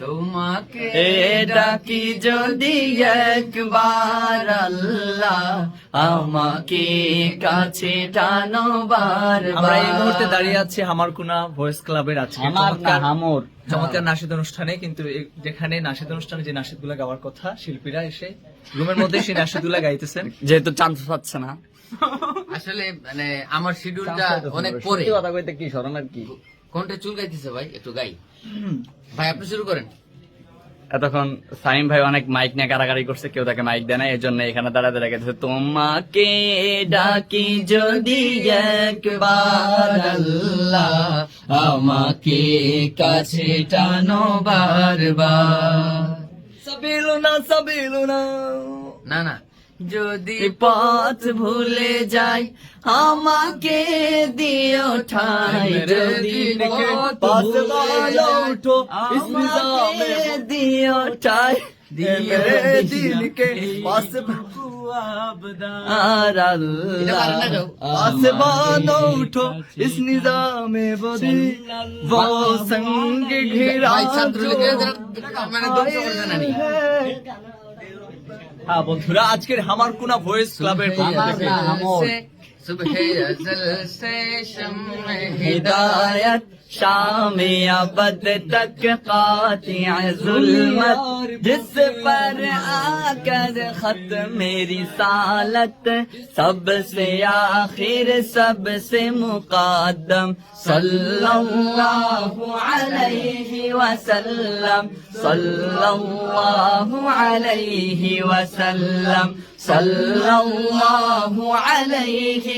তোমাকে ডাকি যদি একবার আল্লাহ আমাকে কাছে টানো আমরা এই মুহূর্তে দাঁড়িয়ে আছি হামারকুনা ভয়েস ক্লাবের আজকে আমার চমৎকার হামর। চমৎকার নাসিদ অনুষ্ঠানে কিন্তু যেখানে নাসিদ অনুষ্ঠানে যে নাসিদগুলা গাওয়ার কথা শিল্পীরা এসে রুমের মধ্যে সেই নাসিদগুলা গাইতেছেন। যেহেতু চান্স পাচ্ছে না। আসলে মানে আমার শিডিউলটা অনেক পরে। কথা কইতে কি শরমের কি? কোনটা চুল গাইতেছে ভাই? একটু গাই। ভাই আপনি শুরু করেন। এতক্ষণ সাইম ভাই অনেক মাইক নিয়ে কারাকারি করছে কেউ তাকে মাইক দেয় না এই জন্য এখানে দাঁড়া দাঁড়া গেছে তোমাকে ডাকি যদি একবার আল্লাহ আমাকে কাছে টানো বারবার। সাবিলুনা সাবিলুনা। না না। যদি পথ ভুলে যাই আমাকে দিও ঠাই যদি পথ ভুলে উঠো আমাকে দিও ঠাই मेरे दिल के पास আর এটা পারেন না আল্লাহ কেউ? आसमानों उठो इस निजाम बदी वो संग घिरा ভাই ছাত্রলীগের হ্যাঁ বন্ধুরা আজকের হামার কোনা ভয়েস ক্লাবের صبح ازل سے شم ہدایت، شام ابد تک قاطع ظلمت، جس پر آ کر خط میری سالت، سب سے آخر، سب سے مقدم، صلی اللہ علیہ وسلم، صلی اللہ علیہ وسلم، صلی اللہ علیہ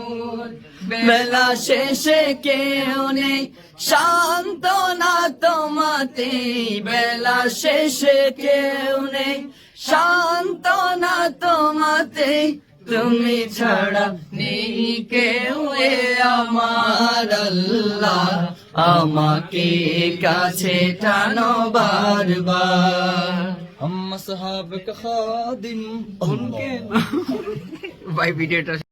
বেলা শেষে কেউ নেই সান্ত্বনা তোমাতে বেলা শেষে কেউ নেই সান্ত্বনা তোমাতে তুমি ছাড়া নেই কেউ এ আমার আল্লাহ আমাকে কাছে টানো বারবার हम साहब का खादिम उनके ভাই ভিডিওটা